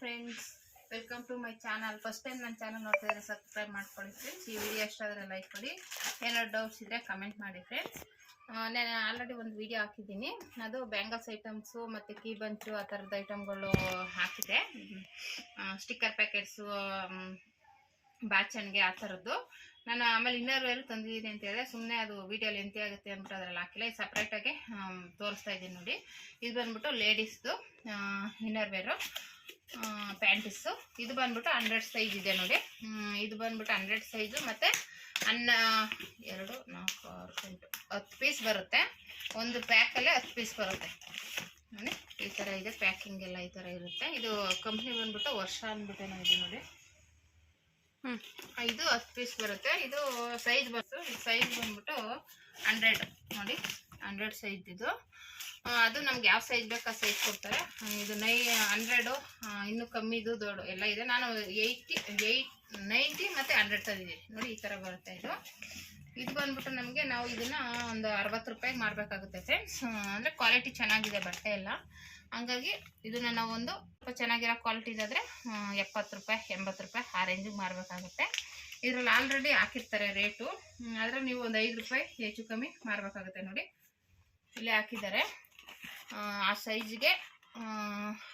Friends welcome to my channel first time ನನ್ನ channel ನೋಡ್ತಾ ಇದ್ರೆ ಸಬ್ಸ್ಕ್ರೈಬ್ ಮಾಡ್ಕೊಳ್ಳಿ ಫ್ರೆಂಡ್ಸ್ ಈ ವಿಡಿಯೋ ಇಷ್ಟ ಆದರೆ ಲೈಕ್ ಕೊಡಿ. ಏನಾದ್ರು ಡೌಟ್ಸ್ ಇದ್ದರೆ ಕಮೆಂಟ್ ಮಾಡಿ ಫ್ರೆಂಡ್ಸ್ ನಾನು ಆಲ್ರೆಡಿ ಒಂದು ವಿಡಿಯೋ ಹಾಕಿದ್ದೀನಿ. ಅದು ಬ್ಯಾಂಗಲ್ಸ್ ಐಟಮ್ಸು ಮತ್ತು ಕೀ ಬಂಚು ಆ ಥರದ ಐಟಮ್ಗಳು ಹಾಕಿದೆ. ಸ್ಟಿಕ್ಕರ್ ಪ್ಯಾಕೆಟ್ಸು ಬ್ಯಾಚನ್ಗೆ ಆ ಥರದ್ದು ನಾನು ಆಮೇಲೆ ಇನ್ನರ್ ವೇರ್ ತಂದಿದ್ದೀನಿ ಅಂತ ಹೇಳಿದ್ರೆ ಸುಮ್ಮನೆ ಅದು ವೀಡಿಯೋಲಿ ಎಂತ ಆಗುತ್ತೆ ಅಂದ್ಬಿಟ್ಟು ಅದ್ರಲ್ಲಿ ಹಾಕಿಲ್ಲ. ಇದು ಸಪ್ರೇಟಾಗಿ ತೋರಿಸ್ತಾ ಇದ್ದೀನಿ ನೋಡಿ. ಇದು ಬಂದ್ಬಿಟ್ಟು ಲೇಡೀಸ್ದು ಇನ್ನರ್ ವೇರು ಪ್ಯಾಂಟಿಸು ಇದು ಬಂದ್ಬಿಟ್ಟು ಹಂಡ್ರೆಡ್ ಸೈಜ್ ಇದೆ ನೋಡಿ. ಇದು ಬಂದ್ಬಿಟ್ಟು ಹಂಡ್ರೆಡ್ ಸೈಜು ಮತ್ತು ಅನ್ನ ಎರಡು ನಾಲ್ಕು ಆರು ಎಂಟು ಹತ್ತು ಪೀಸ್ ಬರುತ್ತೆ. ಒಂದು ಪ್ಯಾಕಲ್ಲೇ ಹತ್ತು ಪೀಸ್ ಬರುತ್ತೆ. ನೋಡಿ ಈ ಥರ ಇದೆ ಪ್ಯಾಕಿಂಗ್ ಎಲ್ಲ ಈ ಥರ ಇರುತ್ತೆ. ಇದು ಕಂಪ್ನಿ ಬಂದ್ಬಿಟ್ಟು ವರ್ಷ ಅಂದ್ಬಿಟ್ಟು ಇದೆ ನೋಡಿ. ಇದು ಹತ್ತು ಪೀಸ್ ಬರುತ್ತೆ. ಇದು ಸೈಜ್ ಬಂತು ಸೈಜ್ ಬಂದ್ಬಿಟ್ಟು ಹಂಡ್ರೆಡ್ ನೋಡಿ ಹಂಡ್ರೆಡ್ ಸೈಜ್ ಇದು. ಅದು ನಮ್ಗೆ ಯಾವ ಸೈಜ್ ಬೇಕು ಸೈಜ್ ಕೊಡ್ತಾರೆ. ಇದು ನೈ ಹಂಡ್ರೆಡು ಇನ್ನೂ ಕಮ್ಮಿದು ದೊಡ್ಡ, ಎಲ್ಲ ಇದೆ. ನಾನು ಏಯ್ಟಿ ಏಯ್ಟ್ ನೈಂಟಿ ಮತ್ತು ಹಂಡ್ರೆಡ್ ತಂದಿದ್ದೀನಿ. ನೋಡಿ ಈ ಥರ ಬರುತ್ತೆ ಇದು. ಇದು ಬಂದ್ಬಿಟ್ಟು ನಮಗೆ ನಾವು ಇದನ್ನ ಒಂದು ಅರವತ್ತು ರೂಪಾಯಿಗೆ ಮಾರಬೇಕಾಗುತ್ತೆ ಫ್ರೆಂಡ್ಸ್ ಅಂದರೆ ಕ್ವಾಲಿಟಿ ಚೆನ್ನಾಗಿದೆ ಬಟ್ಟೆ ಎಲ್ಲ. ಹಂಗಾಗಿ ಇದನ್ನ ನಾವು ಒಂದು ಸ್ವಲ್ಪ ಚೆನ್ನಾಗಿರೋ ಕ್ವಾಲಿಟಿ ಇದಾದರೆ ಎಪ್ಪತ್ತು ರೂಪಾಯಿ, ಎಂಬತ್ತು ರೂಪಾಯಿ ಆ ರೇಂಜಿಗೆ ಮಾರಬೇಕಾಗುತ್ತೆ ಇದರಲ್ಲಿ ಆಲ್ರೆಡಿ ಹಾಕಿರ್ತಾರೆ ರೇಟು ಆದರೆ ನೀವು ಒಂದು ಐದು ರೂಪಾಯಿ ಹೆಚ್ಚು ಕಮ್ಮಿ ಮಾರಬೇಕಾಗುತ್ತೆ ನೋಡಿ. ಇಲ್ಲೇ ಹಾಕಿದ್ದಾರೆ. ಆ, ಸೈಜ್ಗೆ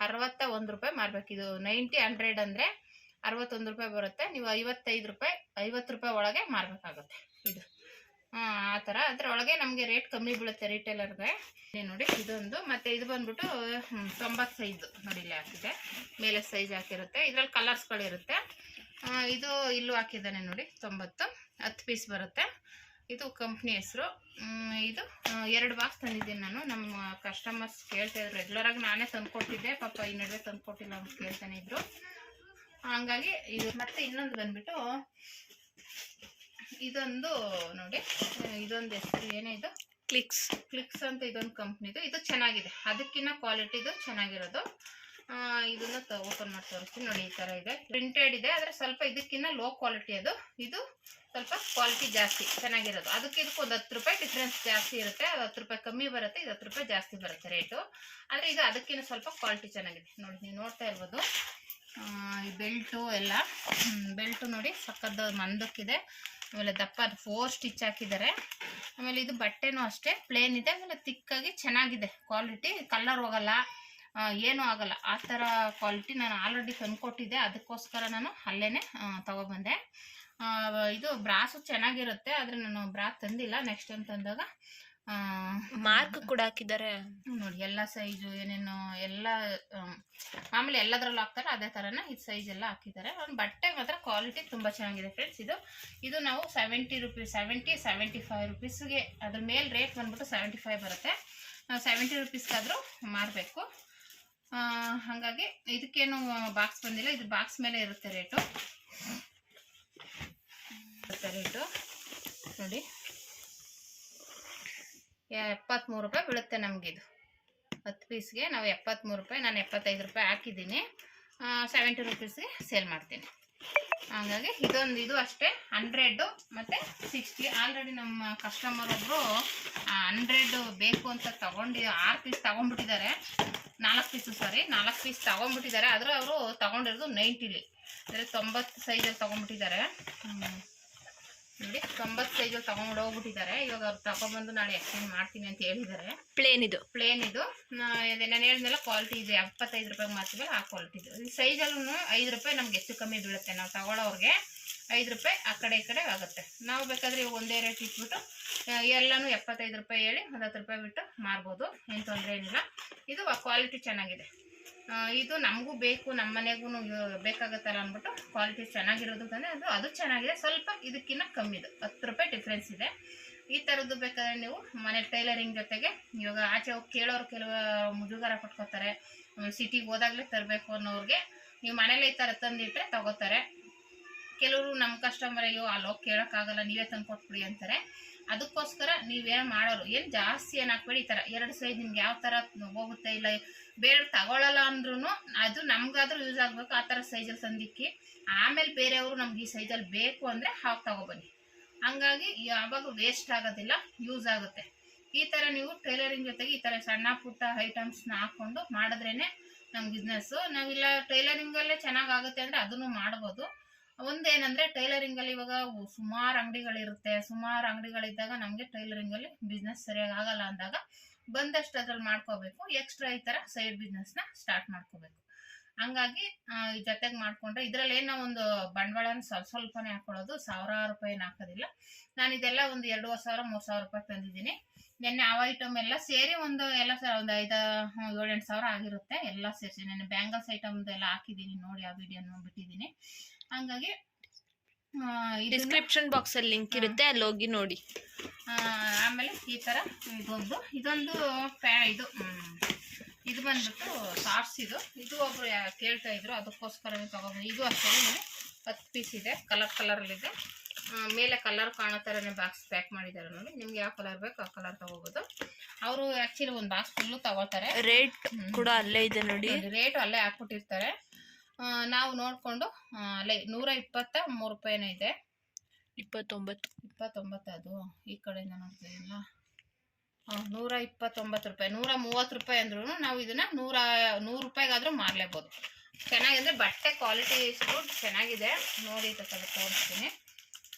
ಅರವತ್ತ ಒಂದು ರೂಪಾಯಿ ಮಾರ್ಬೇಕು ಇದು ನೈಂಟಿ ಹಂಡ್ರೆಡ್ ಅಂದರೆ ಅರವತ್ತೊಂದು ರೂಪಾಯಿ ಬರುತ್ತೆ. ನೀವು ಐವತ್ತೈದು ರೂಪಾಯಿ ಐವತ್ತು ರೂಪಾಯಿ ಒಳಗೆ ಮಾರಬೇಕಾಗುತ್ತೆ ಇದು. ಆ, ಥರ. ಅದರೊಳಗೆ ನಮಗೆ ರೇಟ್ ಕಮ್ಮಿ ಬೀಳುತ್ತೆ ರಿಟೇಲರ್ಗೆ ನೋಡಿ ಇದೊಂದು. ಮತ್ತು ಇದು ಬಂದ್ಬಿಟ್ಟು ತೊಂಬತ್ತು ಸೈಜು ನೋಡಿ ಇಲ್ಲಿ ಹಾಕಿದೆ. ಮೇಲೆ ಸೈಜ್ ಹಾಕಿರುತ್ತೆ. ಇದರಲ್ಲಿ ಕಲರ್ಸ್ಗಳಿರುತ್ತೆ ಇದು ಇಲ್ಲೂ ಹಾಕಿದ್ದಾನೆ ನೋಡಿ ತೊಂಬತ್ತು. ಹತ್ತು ಪೀಸ್ ಬರುತ್ತೆ. ಇದು ಕಂಪ್ನಿ ಹೆಸರು. ಇದು ಎರಡು ಬಾಕ್ಸ್ ತಂದಿದ್ದೀನಿ ನಾನು. ನಮ್ಮ ಕಸ್ಟಮರ್ಸ್ ಕೇಳ್ತಾ ಇದ್ರು. ರೆಗ್ಯುಲರಾಗಿ ನಾನೇ ತಂದುಕೊಟ್ಟಿದ್ದೆ. ಪಾಪ ಈ ನಡುವೆ ತಂದುಕೊಟ್ಟಿಲ್ಲ ಅಂತ ಕೇಳ್ತಾನೆ ಇದ್ರು. ಹಂಗಾಗಿ ಇದು ಮತ್ತೆ ಇನ್ನೊಂದು ಬಂದ್ಬಿಟ್ಟು ಇದೊಂದು ನೋಡಿ ಇದೊಂದು ಹೆಸರು. ಏನೇ ಇದು? ಕ್ಲಿಕ್ಸ್ ಕ್ಲಿಕ್ಸ್ ಅಂತ ಇದೊಂದು ಕಂಪ್ನಿದು ಇದು. ಚೆನ್ನಾಗಿದೆ. ಅದಕ್ಕಿಂತ ಕ್ವಾಲಿಟಿದು ಚೆನ್ನಾಗಿರೋದು. ಇದನ್ನ ಓಪನ್ ಮಾಡಿ ತೋರಿಸ್ತೀನಿ ನೋಡಿ ಈ ತರ ಇದೆ. ಪ್ರಿಂಟೆಡ್ ಇದೆ, ಆದ್ರೆ ಸ್ವಲ್ಪ ಇದಕ್ಕಿಂತ ಲೋ ಕ್ವಾಲಿಟಿ ಅದು. ಇದು ಸ್ವಲ್ಪ ಕ್ವಾಲಿಟಿ ಜಾಸ್ತಿ, ಚೆನ್ನಾಗಿರೋದು. ಅದಕ್ಕೆ ಇದಕ್ಕೆ ಒಂದು ಹತ್ತು ರೂಪಾಯಿ ಡಿಫ್ರೆನ್ಸ್ ಜಾಸ್ತಿ ಇರುತ್ತೆ. ಅದು ಹತ್ತು ರೂಪಾಯಿ ಕಮ್ಮಿ ಬರುತ್ತೆ, ಇದು ಹತ್ತು ರೂಪಾಯಿ ಜಾಸ್ತಿ ಬರುತ್ತೆ ರೇಟು ಆದರೆ ಇದು ಅದಕ್ಕಿಂತ ಸ್ವಲ್ಪ ಕ್ವಾಲಿಟಿ ಚೆನ್ನಾಗಿದೆ. ನೋಡಿ, ನೀವು ನೋಡ್ತಾ ಇರ್ಬೋದು. ಈ ಬೆಲ್ಟು ಎಲ್ಲ ಬೆಲ್ಟು ನೋಡಿ ಸಕ್ಕದ ಮಂದಕ್ಕಿದೆ. ಆಮೇಲೆ ದಪ್ಪ ಫೋರ್ ಸ್ಟಿಚ್ ಹಾಕಿದ್ದಾರೆ. ಆಮೇಲೆ ಇದು ಬಟ್ಟೆನೂ ಅಷ್ಟೇ ಪ್ಲೇನ್ ಇದೆ, ಆಮೇಲೆ ತಿಕ್ಕಾಗಿ ಚೆನ್ನಾಗಿದೆ ಕ್ವಾಲಿಟಿ ಕಲರ್ ಹೋಗಲ್ಲ. ಏನೂ ಆಗಲ್ಲ. ಆ ಥರ ಕ್ವಾಲಿಟಿ ನಾನು ಆಲ್ರೆಡಿ ತಂದುಕೊಟ್ಟಿದ್ದೆ. ಅದಕ್ಕೋಸ್ಕರ ನಾನು ಅಲ್ಲೇ ತೊಗೊಬಂದೆ. ಇದು ಬ್ರಾಸು ಚೆನ್ನಾಗಿರುತ್ತೆ ಆದರೆ ನಾನು ಬ್ರಾ ತಂದಿಲ್ಲ. ನೆಕ್ಸ್ಟ್ ಟೈಮ್ ತಂದಾಗ ಮಾರ್ಕ್ ಕೂಡ ಹಾಕಿದ್ದಾರೆ. ನೋಡಿ ಎಲ್ಲ ಸೈಜು ಏನೇನು ಎಲ್ಲ ಮಾಮೂಲಿ ಎಲ್ಲದ್ರಲ್ಲೂ ಹಾಕ್ತಾರೆ ಅದೇ ಥರನೇ ಇದು ಸೈಜ್ ಎಲ್ಲ ಹಾಕಿದ್ದಾರೆ. ಒಂದು ಬಟ್ಟೆ ಮಾತ್ರ ಕ್ವಾಲಿಟಿ ತುಂಬ ಚೆನ್ನಾಗಿದೆ ಫ್ರೆಂಡ್ಸ್ ಇದು ಇದು ನಾವು seventy rupees seventy seventy five ರುಪೀಸ್ಗೆ ಅದ್ರ ಮೇಲೆ ರೇಟ್ ಬಂದ್ಬಿಟ್ಟು ಸೆವೆಂಟಿ ಫೈವ್ ಬರುತ್ತೆ. ನಾವು ಸೆವೆಂಟಿ ರುಪೀಸ್ಗಾದರೂ ಮಾರಬೇಕು. ಹಾಗಾಗಿ ಇದಕ್ಕೇನು ಬಾಕ್ಸ್ ಬಂದಿಲ್ಲ. ಇದು ಬಾಕ್ಸ್ ಮೇಲೆ ಇರುತ್ತೆ ರೇಟು ರೇಟು ನೋಡಿ. ಎಪ್ಪತ್ತ್ಮೂರು ರೂಪಾಯಿ ಬೀಳುತ್ತೆ ನಮಗಿದು ಹತ್ತು ಪೀಸ್ಗೆ ನಾವು ಎಪ್ಪತ್ತ್ಮೂರು ರೂಪಾಯಿ, ನಾನು ಎಪ್ಪತ್ತೈದು ರೂಪಾಯಿ ಹಾಕಿದ್ದೀನಿ. ಸೆವೆಂಟಿ ರುಪೀಸ್ಗೆ ಸೇಲ್ ಮಾಡ್ತೀನಿ. ಹಾಗಾಗಿ ಇದೊಂದು ಇದು ಅಷ್ಟೇ. ಹಂಡ್ರೆಡ್ಡು ಮತ್ತು ಸಿಕ್ಸ್ಟಿ ಆಲ್ರೆಡಿ ನಮ್ಮ ಕಸ್ಟಮರ್ ಒಬ್ಬರು ಹಂಡ್ರೆಡ್ ಬೇಕು ಅಂತ ತಗೊಂಡು, ಆರು ಪೀಸ್ ತಗೊಂಡ್ಬಿಟ್ಟಿದ್ದಾರೆ. ನಾಲ್ಕು ಪೀಸು ಸಾರಿ ನಾಲ್ಕು ಪೀಸ್ ತಗೊಂಡ್ಬಿಟ್ಟಿದ್ದಾರೆ. ಆದರೂ ಅವರು ತೊಗೊಂಡಿರೋದು ನೈಂಟಿಲಿ ಅಂದರೆ ತೊಂಬತ್ತು ಸೈಜಲ್ಲಿ ತೊಗೊಂಡ್ಬಿಟ್ಟಿದ್ದಾರೆ. ನೋಡಿ ತೊಂಬತ್ತು ಸೈಜಲ್ಲಿ ತಗೊಂಡು ಹೋಗ್ಬಿಟ್ಟಿದ್ದಾರೆ. ಇವಾಗ ಅವ್ರು ತಗೊಂಡ್ಬಂದು ನಾಳೆ ಎಕ್ಸ್ಚೇಂಜ್ ಮಾಡ್ತೀನಿ ಅಂತ ಹೇಳಿದ್ದಾರೆ. ಪ್ಲೇನ್ ಇದು. ಪ್ಲೇನ್ ಇದು. ನಾನು ಹೇಳಿದ್ಮೇಲೆ ಕ್ವಾಲಿಟಿ ಇದೆ. ಎಪ್ಪತ್ತೈದು ರೂಪಾಯಿಗೆ ಮಾರ್ತೀವಲ್ಲ ಆ ಕ್ವಾಲಿಟಿ ಇದು. ಈ ಸೈಜಲ್ಲೂ ಐದು ರೂಪಾಯಿ ನಮ್ಗೆ ಹೆಚ್ಚು ಕಮ್ಮಿ ಬೀಳುತ್ತೆ. ನಾವು ತಗೊಳ್ಳೋರ್ಗೆ ಐದು ರೂಪಾಯಿ ಆ ಕಡೆ ಈ ಕಡೆ ಆಗುತ್ತೆ. ನಾವು ಬೇಕಾದರೆ ಇವಾಗ ಒಂದೇ ರೇಟ್ ಇಟ್ಬಿಟ್ಟು ಎಲ್ಲನೂ ಎಪ್ಪತ್ತೈದು ರೂಪಾಯಿ ಹೇಳಿ ಒಂದು ರೂಪಾಯಿ ಬಿಟ್ಟು ಮಾರ್ಬೋದು, ಏನು ತೊಂದರೆ ಏನಿಲ್ಲ. ಇದು ಕ್ವಾಲಿಟಿ ಚೆನ್ನಾಗಿದೆ. ಇದು ನಮಗೂ ಬೇಕು, ನಮ್ಮ ಮನೆಗೂ ಬೇಕಾಗುತ್ತಲ್ಲ ಅಂದ್ಬಿಟ್ಟು ಕ್ವಾಲಿಟಿ ಚೆನ್ನಾಗಿರೋದು ತಾನೇ ಅದು. ಅದು ಚೆನ್ನಾಗಿದೆ. ಸ್ವಲ್ಪ ಇದಕ್ಕಿಂತ ಕಮ್ಮಿದು ಹತ್ತು ರೂಪಾಯಿ ಡಿಫ್ರೆನ್ಸ್ ಇದೆ. ಈ ಥರದ್ದು ಬೇಕಾದ್ರೆ ನೀವು ಮನೆ ಟೈಲರಿಂಗ್ ಜೊತೆಗೆ ಇವಾಗ ಆಚೆ ಹೋಗಿ ಕೇಳೋರು ಕೆಲವು ಮುಜುಗಾರ ಪಟ್ಕೋತಾರೆ. ಸಿಟಿಗೆ ಹೋದಾಗಲೇ ತರಬೇಕು ಅನ್ನೋರಿಗೆ, ನೀವು ಮನೇಲಿ ಈ ಥರ ತಂದಿಟ್ಟರೆ ತಗೋತಾರೆ. ಕೆಲವರು ನಮ್ಮ ಕಸ್ಟಮರ್ ಅಯ್ಯೋ ಹೋಗಿ ಕೇಳೋಕ್ಕಾಗಲ್ಲ, ನೀವೇ ತಂದು ಕೊಟ್ಬಿಡಿ ಅಂತಾರೆ. ಅದಕ್ಕೋಸ್ಕರ ನೀವೇನು ಮಾಡೋರು. ಏನು ಜಾಸ್ತಿ ಏನು ಹಾಕ್ಬೇಡಿ, ಈ ಥರ ಎರಡು ಸೈಜ್ ನಿಮ್ಗೆ ಯಾವ ಥರ ಹೋಗುತ್ತೆ ಇಲ್ಲ, ಬೇರೆ ತಗೊಳ್ಳಲ್ಲ ಅಂದ್ರೂ ಅದು ನಮಗಾದ್ರೂ ಯೂಸ್ ಆಗಬೇಕು, ಆ ಥರ ಸೈಜಲ್ಲಿ ತಂದಿಕ್ಕಿ. ಆಮೇಲೆ ಬೇರೆಯವರು ನಮ್ಗೆ ಈ ಸೈಜಲ್ಲಿ ಬೇಕು ಅಂದರೆ ಹಾಕಿ ತಗೊಬನ್ನಿ. ಹಂಗಾಗಿ ಯಾವಾಗ ವೇಸ್ಟ್ ಆಗೋದಿಲ್ಲ ಯೂಸ್ ಆಗುತ್ತೆ. ಈ ಥರ ನೀವು ಟೈಲರಿಂಗ್ ಜೊತೆಗೆ ಈ ಥರ ಸಣ್ಣ ಪುಟ್ಟ ಐಟಮ್ಸ್ನ ಹಾಕ್ಕೊಂಡು ಮಾಡಿದ್ರೇ ನಮ್ಮ ಬಿಸ್ನೆಸ್ಸು ನಾವಿಲ್ಲ ಟೈಲರಿಂಗಲ್ಲೇ ಚೆನ್ನಾಗಾಗುತ್ತೆ ಅಂದರೆ ಅದನ್ನು ಮಾಡ್ಬೋದು. ಒಂದೇನಂದ್ರೆ ಟೈಲರಿಂಗ್ ಅಲ್ಲಿ ಇವಾಗ ಸುಮಾರು ಅಂಗಡಿಗಳಿರುತ್ತೆ, ಸುಮಾರು ಅಂಗಡಿಗಳಿದ್ದಾಗ ನಮಗೆ ಟೈಲರಿಂಗ್ ಅಲ್ಲಿ ಬಿಸ್ನೆಸ್ ಸರಿಯಾಗಿ ಆಗಲ್ಲ ಅಂದಾಗ ಬಂದಷ್ಟು ಅದ್ರಲ್ಲಿ ಮಾಡ್ಕೋಬೇಕು ಎಕ್ಸ್ಟ್ರಾ ಈ ತರ ಸೈಡ್ ಬಿಸ್ನೆಸ್ನ ಸ್ಟಾರ್ಟ್ ಮಾಡ್ಕೋಬೇಕು. ಹಂಗಾಗಿ ಜೊತೆಗೆ ಮಾಡ್ಕೊಂಡ್ರೆ ಇದ್ರಲ್ಲಿ ಏನೋ ಒಂದು ಬಂಡವಾಳನ ಸ್ವಲ್ಪ ಸ್ವಲ್ಪನೇ ಹಾಕೊಳ್ಳೋದು, ಸಾವಿರಾರು ರೂಪಾಯಿ ಹಾಕೋದಿಲ್ಲ. ನಾನು ಇದೆಲ್ಲ ಒಂದು ಎರಡೂವರೆ ಸಾವಿರ, ಮೂರ್ ಸಾವಿರ ರೂಪಾಯಿ ತಂದಿದ್ದೀನಿ. ನೆನ್ನೆ ಆ ಐಟಮ್ ಎಲ್ಲ ಸೇರಿ ಒಂದು ಎಲ್ಲ ಸರ್ ಒಂದು ಐದು ಏಳೆಂಟು ಸಾವಿರ ಆಗಿರುತ್ತೆ. ಎಲ್ಲ ಸೇರಿಸಿ ನೆನ್ನೆ ಬ್ಯಾಂಗಲ್ಸ್ ಐಟಮ್ ಎಲ್ಲ ಹಾಕಿದ್ದೀನಿ ನೋಡಿ ಆ ವಿಡಿಯೋ ಬಿಟ್ಟಿದ್ದೀನಿ. ಹಂಗಾಗಿ ಡಿಸ್ಕ್ರಿಪ್ಷನ್ ಬಾಕ್ಸ್ ಅಲ್ಲಿ ಲಿಂಕ್ ಇರುತ್ತೆ ಅಲ್ಲಿ ಹೋಗಿ ನೋಡಿ. ಆಮೇಲೆ ಈ ತರ ಇದೊಂದು. ಇದೊಂದು ಪ್ಯಾ ಇದು ಇದು ಬಂದ್ಬಿಟ್ಟು ಸಾರ್ಸ್ ಇದು. ಇದು ಒಬ್ರು ಕೇಳ್ತಾ ಇದ್ರು ಅದಕ್ಕೋಸ್ಕರ ತಗೊಂಡ್ಬಂದು ಇದು ಅಷ್ಟೇ ಹತ್ತು ಪೀಸ್ ಇದೆ. ಕಲರ್ ಕಲರಲ್ಲಿದೆ ಮೇಲೆ ಕಲರ್ ಕಾಣೋ ಥರನೇ ಬಾಕ್ಸ್ ಪ್ಯಾಕ್ ಮಾಡಿದ್ದಾರೆ ನೋಡಿ. ನಿಮ್ಗೆ ಯಾವ ಕಲರ್ ಬೇಕು ಆ ಕಲರ್ ತಗೋಬೋದು. ಅವರು ಆ್ಯಕ್ಚುಲಿ ಒಂದು ಬಾಕ್ಸ್ ಫುಲ್ಲು ತಗೋತಾರೆ ರೇಟ್ ಕೂಡ ಅಲ್ಲೇ ಇದೆ ನೋಡಿ. ರೇಟ್ ಅಲ್ಲೇ ಹಾಕ್ಬಿಟ್ಟಿರ್ತಾರೆ. ನಾವು ನೋಡಿಕೊಂಡು ಅಲ್ಲೇ ನೂರ ಇಪ್ಪತ್ತ ಮೂರು ರೂಪಾಯಿನೇ ಇದೆ. ಇಪ್ಪತ್ತೊಂಬತ್ತು. ಇಪ್ಪತ್ತೊಂಬತ್ತು ಅದು ಈ ಕಡೆಯಿಂದ ನೋಡ್ತಾ ಇಲ್ಲ ನೂರ ಇಪ್ಪತ್ತೊಂಬತ್ತು ರೂಪಾಯಿ ನೂರ ಮೂವತ್ತು ರೂಪಾಯಿ ಅಂದ್ರೂ ನಾವು ಇದನ್ನ ನೂರ ನೂರು ರೂಪಾಯಿಗಾದರೂ ಮಾರಲೇಬೋದು. ಚೆನ್ನಾಗಿದೆ ಬಟ್ಟೆ ಕ್ವಾಲಿಟಿ ಗುಡ್ ಚೆನ್ನಾಗಿದೆ. ನೋಡಿ ತಗೊಳ್ಳಿ ತೋರಿಸ್ತೀನಿ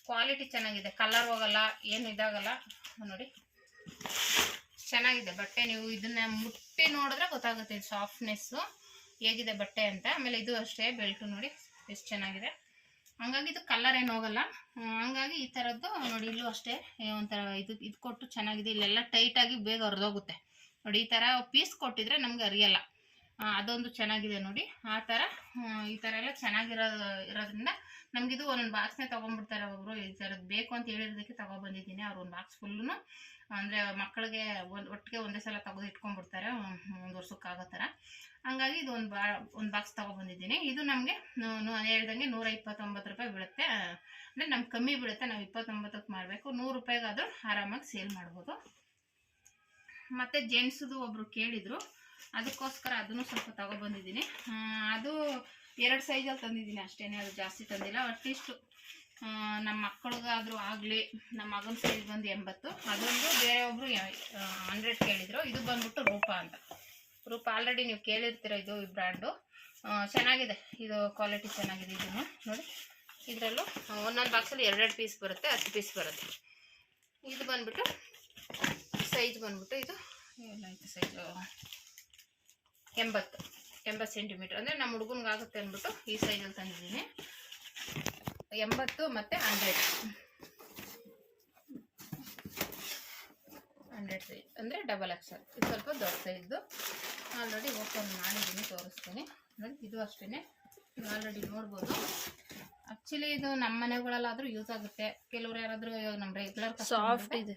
ಕ್ವಾಲಿಟಿ ಚೆನ್ನಾಗಿದೆ, ಕಲರ್ ಹೋಗಲ್ಲ, ಏನು ಇದಾಗಲ್ಲ. ನೋಡಿ. ಚೆನ್ನಾಗಿದೆ ಬಟ್ಟೆ ನೀವು ಇದನ್ನ ಮುಟ್ಟಿ ನೋಡಿದ್ರೆ ಗೊತ್ತಾಗುತ್ತೆ ಇದು ಸಾಫ್ಟ್ನೆಸ್ಸು ಹೇಗಿದೆ ಬಟ್ಟೆ ಅಂತ. ಆಮೇಲೆ ಇದು ಅಷ್ಟೇ, ಬೆಲ್ಟು ನೋಡಿ, ಎಷ್ಟು ಚೆನ್ನಾಗಿದೆ. ಹಂಗಾಗಿ ಇದು ಕಲರ್ ಏನು ಹೋಗಲ್ಲ. ಹಂಗಾಗಿ ಈ ಥರದ್ದು ನೋಡಿ, ಇಲ್ಲೂ ಅಷ್ಟೇ ಒಂಥರ ಇದು ಇದು ಕೊಟ್ಟು ಚೆನ್ನಾಗಿದೆ. ಇಲ್ಲೆಲ್ಲ ಟೈಟಾಗಿ ಬೇಗ ಹೊರದೋಗುತ್ತೆ. ನೋಡಿ, ಈ ಥರ ಪೀಸ್ ಕೊಟ್ಟಿದ್ರೆ ನಮ್ಗೆ ಅರಿಯಲ್ಲ ಅದೊಂದು ಚೆನ್ನಾಗಿದೆ ನೋಡಿ. ಆ ಥರ ಈ ಥರ ಎಲ್ಲ ಚೆನ್ನಾಗಿರೋ, ಇರೋದ್ರಿಂದ ನಮಗಿದು ಒಂದೊಂದು ಬಾಕ್ಸ್ನೇ ತೊಗೊಂಡ್ಬಿಡ್ತಾರೆ ಒಬ್ಬರು ಈ ಥರದ್ದು ಬೇಕು ಅಂತ ಹೇಳಿರೋದಕ್ಕೆ ತೊಗೊಬಂದಿದ್ದೀನಿ ಅವ್ರು ಒಂದು ಬಾಕ್ಸ್ ಫುಲ್ಲೂ ಅಂದರೆ ಮಕ್ಕಳಿಗೆ ಒಂದು ಒಟ್ಟಿಗೆ ಒಂದೇ ಸಲ ತೆಗೆದು ಇಟ್ಕೊಂಡ್ಬಿಡ್ತಾರೆ. ಒಂದು ವರ್ಷಕ್ಕಾಗೋ ಥರ. ಹಂಗಾಗಿ ಇದು ಒಂದು ಬಾ, ಒಂದು ಬಾಕ್ಸ್ ತೊಗೊಬಂದಿದ್ದೀನಿ ಇದು ನಮಗೆ ಹೇಳ್ದಂಗೆ ನೂರ ಇಪ್ಪತ್ತೊಂಬತ್ತು ರೂಪಾಯಿ ಬೀಳುತ್ತೆ. ಅಂದರೆ ನಮ್ಗೆ ಕಮ್ಮಿ ಬೀಳುತ್ತೆ. ನಾವು ಇಪ್ಪತ್ತೊಂಬತ್ತಕ್ಕೆ ಮಾಡಬೇಕು. ನೂರು ರೂಪಾಯಿಗಾದರೂ ಆರಾಮಾಗಿ ಸೇಲ್ ಮಾಡ್ಬೋದು. ಮತ್ತು ಜೆಂಟ್ಸ್ದು ಒಬ್ಬರು ಕೇಳಿದರು. ಅದಕ್ಕೋಸ್ಕರ ಅದನ್ನು ಸ್ವಲ್ಪ ತೊಗೊಬಂದಿದ್ದೀನಿ ಅದು ಎರಡು ಸೈಜಲ್ಲಿ ತಂದಿದ್ದೀನಿ ಅಷ್ಟೇ ಅದು ಜಾಸ್ತಿ ತಂದಿಲ್ಲ. ಅಟ್ಲೀಸ್ಟ್ ನಮ್ಮ ಮಕ್ಕಳಿಗಾದರೂ ಆಗಲಿ ನಮ್ಮ ಮಗನ ಸೈಜ್ ಬಂದು ಎಂಬತ್ತು. ಅದೊಂದು ಬೇರೆಯೊಬ್ಬರು ಹಂಡ್ರೆಡ್ ಕೇಳಿದರು. ಇದು ಬಂದ್ಬಿಟ್ಟು ರೂಪ ಅಂತ. ರೂಪ ಆಲ್ರೆಡಿ ನೀವು ಕೇಳಿರ್ತೀರ ಇದು ಈ ಬ್ರ್ಯಾಂಡು ಚೆನ್ನಾಗಿದೆ. ಇದು ಕ್ವಾಲಿಟಿ ಚೆನ್ನಾಗಿದೆ ಇದನ್ನು. ನೋಡಿ. ಇದರಲ್ಲೂ ಒಂದೊಂದು ಬಾಕ್ಸಲ್ಲಿ ಎರಡೆರಡು ಪೀಸ್ ಬರುತ್ತೆ, ಹತ್ತು ಪೀಸ್ ಬರುತ್ತೆ. ಇದು ಬಂದ್ಬಿಟ್ಟು ಸೈಜ್ ಬಂದ್ಬಿಟ್ಟು ಇದು, ಏನಾಯಿತು ಸೈಜು ಎಂಬತ್ತು. ಎಂಬತ್ತು ಸೆಂಟಿಮೀಟ್ರ್ ಅಂದರೆ ನಮ್ಮ ಹುಡುಗನಿಗಾಗುತ್ತೆ ಅಂದ್ಬಿಟ್ಟು ಈ ಸೈಜಲ್ಲಿ ತಂದಿದ್ದೀನಿ. ಎಂಬತ್ತು ಮತ್ತು ಹಂಡ್ರೆಡ್ ಹಂಡ್ರೆಡ್ ಸೈಜ್ ಅಂದರೆ ಡಬಲ್ ಎಕ್ಸಲ್ ಇದು ಸ್ವಲ್ಪ ದೊಡ್ಡ ಸೈಜ್ದು ಆಲ್ರೆಡಿ ಓಪನ್ ಮಾಡಿದ್ದೀನಿ ತೋರಿಸ್ತೀನಿ. ನೋಡಿ ಇದು ಅಷ್ಟೇ ನೀವು ಆಲ್ರೆಡಿ ನೋಡ್ಬೋದು. ಆ್ಯಕ್ಚುಲಿ ಇದು ನಮ್ಮ ಮನೆಗಳಲ್ಲಾದರೂ ಯೂಸ್ ಆಗುತ್ತೆ. ಕೆಲವ್ರು ಯಾರಾದರೂ ನಮ್ಮ ರೆಗ್ಯುಲರ್ ಸಾಫ್ಟ್ ಇದೆ.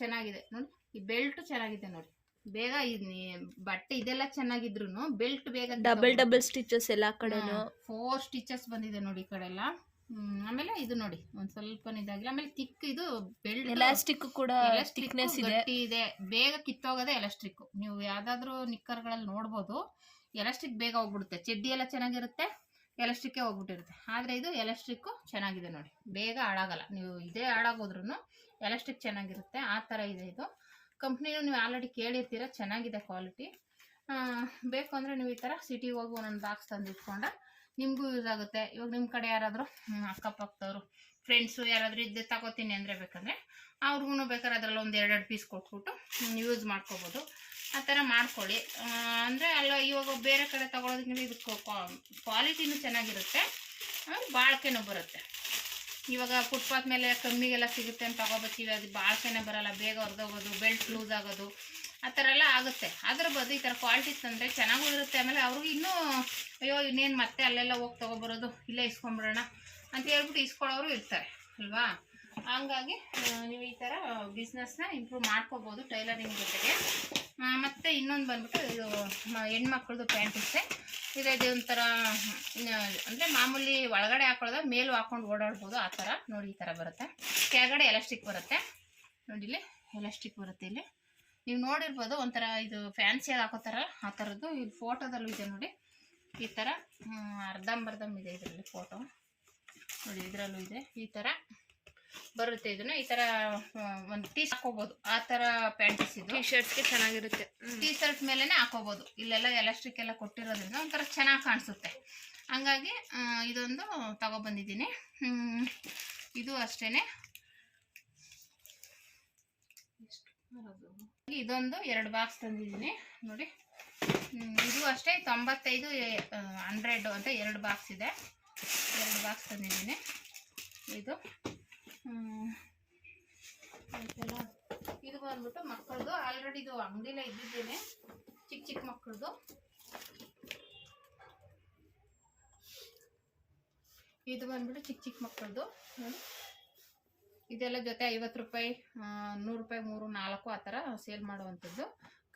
ಚೆನ್ನಾಗಿದೆ. ನೋಡಿ ಈ ಬೆಲ್ಟು ಚೆನ್ನಾಗಿದೆ ನೋಡಿ. ಬೇಗ ಇದ್ ಬಟ್ಟೆ ಇದೆಲ್ಲ ಚೆನ್ನಾಗಿದ್ರು ಬೆಲ್ಟ್ ಬೇಗ ಡಬಲ್ ಡಬಲ್ ಸ್ಟಿಚಸ್ ಎಲ್ಲಾ ಕಡೆನು. ಫೋರ್ ಸ್ಟಿಚಸ್ ಬಂದಿದೆ ನೋಡಿ ಈ ಕಡೆ ಎಲ್ಲ ಆಮೇಲೆ ಇದು ನೋಡಿ ಒಂದ್ ಸ್ವಲ್ಪ ಇದಾಗಿಲ್ಲ. ಆಮೇಲೆ ತಿಕ್ ಇದು ಬೆಲ್ಟ್ ಎಲಾಸ್ಟಿಕ್ ಕೂಡ ಥಿಕ್ನೆಸ್ ಇದೆ. ಇದೆ. ಬೇಗ ಕಿತ್ತೋಗೋದೇ ಎಲಾಸ್ಟಿಕ್ ನೀವು ಯಾವ್ದಾದ್ರು ನಿಕ್ಕರ್ಗಳಲ್ಲಿ ನೋಡ್ಬೋದು ಎಲಾಸ್ಟಿಕ್ ಬೇಗ ಹೋಗ್ಬಿಡುತ್ತೆ. ಚಡ್ಡಿ ಎಲ್ಲ ಚೆನ್ನಾಗಿರುತ್ತೆ ಎಲಾಸ್ಟಿಕ್ ಹೋಗ್ಬಿಟ್ಟಿರುತ್ತೆ. ಆದ್ರೆ ಇದು ಎಲಾಸ್ಟಿಕ್ ಚೆನ್ನಾಗಿದೆ ನೋಡಿ. ಬೇಗ ಹಾಳಾಗಲ್ಲ. ನೀವು ಇದೇ ಹಾಳಾಗೋದ್ರೂ ಎಲಾಸ್ಟಿಕ್ ಚೆನ್ನಾಗಿರುತ್ತೆ. ಆ ಥರ ಇದೆ ಇದು. ಕಂಪ್ನಿನೂ ನೀವು ಆಲ್ರೆಡಿ ಕೇಳಿರ್ತೀರ, ಚೆನ್ನಾಗಿದೆ ಕ್ವಾಲಿಟಿ. ಬೇಕು ಅಂದರೆ ನೀವು ಈ ಥರ ಸಿಟಿಗೆ ಹೋಗಿ ಒಂದೊಂದು ಬಾಕ್ಸ್ ತಂದು ಇಟ್ಕೊಂಡ ನಿಮಗೂ ಯೂಸ್ ಆಗುತ್ತೆ. ಇವಾಗ ನಿಮ್ಮ ಕಡೆ ಯಾರಾದರೂ ಅಕ್ಕಪಕ್ಕದವರು ಫ್ರೆಂಡ್ಸು ಯಾರಾದರೂ ಇದ್ದೆ ತಗೋತೀನಿ ಅಂದರೆ ಬೇಕಂದರೆ ಅವ್ರಿಗೂ ಬೇಕಾದ್ರೆ ಅದರಲ್ಲಿ ಒಂದು ಎರಡೆರಡು ಪೀಸ್ ಕೊಟ್ಬಿಟ್ಟು ಯೂಸ್ ಮಾಡ್ಕೋಬೋದು. ಆ ಥರ ಮಾಡ್ಕೊಳ್ಳಿ. ಅಂದರೆ ಅಲ್ಲ ಇವಾಗ ಬೇರೆ ಕಡೆ ತಗೊಳೋದಕ್ಕಿಂತ ಇದಕ್ಕೆ ಕ್ವಾಲಿಟಿನೂ ಚೆನ್ನಾಗಿರುತ್ತೆ. ಬಾಳ್ಕೆನೂ ಬರುತ್ತೆ. ಇವಾಗ ಫುಟ್ಪಾತ್ ಮೇಲೆ ಕಮ್ಮಿಗೆಲ್ಲ ಸಿಗುತ್ತೆ ಅಂತ ತಗೋಬತ್ತೀವಿ ಅದು ಬಾಳ್ಕೆನೆ ಬರಲ್ಲ, ಬೇಗ ಹೊರದೋಗೋದು ಬೆಲ್ಟ್ ಲೂಸ್ ಆಗೋದು, ಆ ಥರ ಎಲ್ಲ ಆಗುತ್ತೆ. ಅದ್ರ ಬದಲು ಈ ಥರ ಕ್ವಾಲಿಟಿ ತಂದರೆ ಚೆನ್ನಾಗೂ ಇರುತ್ತೆ. ಆಮೇಲೆ ಅವ್ರಿಗೆ ಇನ್ನೂ, ಅಯ್ಯೋ, ಇನ್ನೇನು ಮತ್ತೆ ಅಲ್ಲೆಲ್ಲ ಹೋಗಿ ತೊಗೊಬರೋದು, ಇಲ್ಲೇ ಇಸ್ಕೊಂಬಿಡೋಣ ಅಂತ ಹೇಳ್ಬಿಟ್ಟು ಇಸ್ಕೊಳ್ಳೋರು ಇರ್ತಾರೆ, ಅಲ್ವಾ? ಹಂಗಾಗಿ ನೀವು ಈ ಥರ ಬಿಸ್ನೆಸ್ನ ಇಂಪ್ರೂವ್ ಮಾಡ್ಕೋಬೋದು ಟೈಲರಿಂಗ್ ಜೊತೆಗೆ. ಮತ್ತು ಇನ್ನೊಂದು ಬಂದ್ಬಿಟ್ಟು ಇದು ಹೆಣ್ಮಕ್ಳದ್ದು ಪ್ಯಾಂಟ್ ಇರುತ್ತೆ. ಇದು ಒಂಥರ ಅಂದರೆ ಮಾಮೂಲಿ ಒಳಗಡೆ ಹಾಕೊಳ್ಳೋದ, ಮೇಲೂ ಹಾಕೊಂಡು ಓಡಾಡ್ಬೋದು, ಆ ಥರ ನೋಡಿ ಈ ಥರ ಬರುತ್ತೆ. ಕೆಳಗಡೆ ಎಲಾಸ್ಟಿಕ್ ಬರುತ್ತೆ. ನೋಡಿ ಇಲ್ಲಿ ಎಲಾಸ್ಟಿಕ್ ಬರುತ್ತೆ ಇಲ್ಲಿ. ನೀವು ನೋಡಿರ್ಬೋದು, ಒಂಥರ ಇದು ಫ್ಯಾನ್ಸಿಯಾಗಿ ಥರ ಆ ಥರದ್ದು ಇಲ್ಲಿ ಫೋಟೋದಲ್ಲೂ ಇದೆ ನೋಡಿ. ಈ ಥರ ಅರ್ಧಂಬರ್ಧಮ್ ಅರ್ಧಂಬರ್ಧಂ ಇದೆ ಇದರಲ್ಲಿ ಫೋಟೋ ನೋಡಿ, ಇದರಲ್ಲೂ ಇದೆ. ಈ ಥರ ಬರುತ್ತೆ ಇದನ್ನ. ಈ ತರ ಒಂದು ಟೀ ಹಾಕೋಬಹುದು ಆ ತರ ಪ್ಯಾಂಟೀಸ್ ಇದು. ಟಿ ಶರ್ಟ್ಸ್ಗೆ ಚೆನ್ನಾಗಿರುತ್ತೆ. ಟೀ ಶರ್ಟ್ ಮೇಲೆನೆ ಹಾಕೋಬಹುದು ಇಲ್ಲೆಲ್ಲ ಎಲಾಸ್ಟಿಕ್ ಎಲ್ಲ ಕೊಟ್ಟಿರೋದ್ರಿಂದ ಒಂಥರ ಚೆನ್ನಾಗಿ ಕಾಣಿಸುತ್ತೆ. ಹಂಗಾಗಿ ಇದೊಂದು ತಗೊಬಂದಿದ್ದೀನಿ. ಇದು ಅಷ್ಟೇನೆ. ಇದೊಂದು ಎರಡು ಬಾಕ್ಸ್ ತಂದಿದ್ದೀನಿ. ನೋಡಿ. ಇದು ಅಷ್ಟೇ ತೊಂಬತ್ತೈದು ಹಂಡ್ರೆಡ್ ಅಂತ ಎರಡು ಬಾಕ್ಸ್ ಇದೆ. ಎರಡು ಬಾಕ್ಸ್ ತಂದಿದ್ದೀನಿ. ಇದು. ಇದು ಬಂದ್ಬಿಟ್ಟು ಮಕ್ಕಳದು ಆಲ್ರೆಡಿ ಇದು ಅಂಗಡಿಲೇ ಇದ್ದಿದ್ದೇನೆ. ಚಿಕ್ಕ ಚಿಕ್ಕ ಮಕ್ಕಳದು. ಇದು ಬಂದ್ಬಿಟ್ಟು ಚಿಕ್ಕ ಚಿಕ್ಕ ಮಕ್ಕಳದು. ಇದೆಲ್ಲ ಜೊತೆ ಐವತ್ತು ರೂಪಾಯಿ ನೂರು ರೂಪಾಯಿ, ಮೂರು, ನಾಲ್ಕು ಆ ಥರ ಸೇಲ್ ಮಾಡುವಂಥದ್ದು.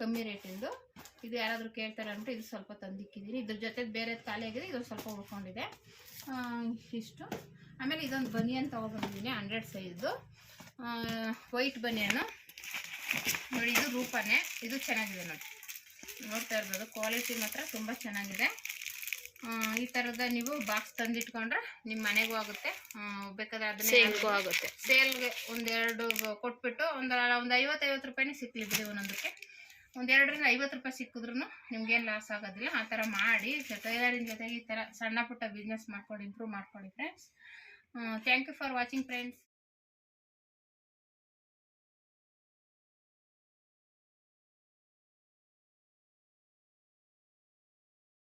ಕಮ್ಮಿ ರೇಟಿಂದು. ಇದು ಯಾರಾದರೂ ಕೇಳ್ತಾರೆ ಅಂದ್ಬಿಟ್ಟು ಇದು ಸ್ವಲ್ಪ ತಂದಿಕ್ಕಿದ್ದೀನಿ ಇದ್ರ ಜೊತೆ ಬೇರೆ ಖಾಲಿ ಆಗಿದೆ ಇದು ಸ್ವಲ್ಪ ಉಳ್ಕೊಂಡಿದೆ. ಇಷ್ಟು. ಆಮೇಲೆ ಇದೊಂದು ಬನಿಯನ್ ತೊಗೊಬಂದಿದ್ದೀನಿ ಹಂಡ್ರೆಡ್ ಸೈಜ್ದು. ವೈಟ್ ಬನಿಯನ್ನು ನೋಡಿ ಇದು ರೂಪನೇ. ಇದು ಚೆನ್ನಾಗಿದೆ ನೋಡಿ. ನೋಡ್ತಾ ಇರ್ಬೋದು ಕ್ವಾಲಿಟಿ ಮಾತ್ರ ತುಂಬ ಚೆನ್ನಾಗಿದೆ. ಈ ಥರದ ನೀವು ಬಾಕ್ಸ್ ತಂದಿಟ್ಕೊಂಡ್ರೆ ನಿಮ್ಮ ಮನೆಗೂ ಆಗುತ್ತೆ. ಬೇಕಾದ್ರೆ ಅದನ್ನ ಸೇಲ್ಗೂ ಆಗುತ್ತೆ. ಸೇಲ್ಗೆ ಒಂದೆರಡು ಕೊಟ್ಬಿಟ್ಟು ಒಂದು ಒಂದು ಐವತ್ತೈವತ್ತು ರೂಪಾಯಿನೇ ಸಿಕ್ಕಲಿ ಬಿಡಿ ಒಂದೊಂದಕ್ಕೆ. ಒಂದೆರಡರಿಂದ ಐವತ್ತು ರೂಪಾಯಿ ಸಿಕ್ಕಿದ್ರು ನಿಮ್ಗೇನು ಲಾಸ್ ಆಗೋದಿಲ್ಲ. ಆ ಥರ ಮಾಡಿ ಟೈಲರಿಂಗ್ ಜೊತೆಗೆ ಈ ಥರ ಸಣ್ಣ ಪುಟ್ಟ ಬಿಸ್ನೆಸ್ ಮಾಡ್ಕೊಂಡು ಇಂಪ್ರೂವ್ ಮಾಡ್ಕೊಳ್ಳಿ friends thank you for watching friends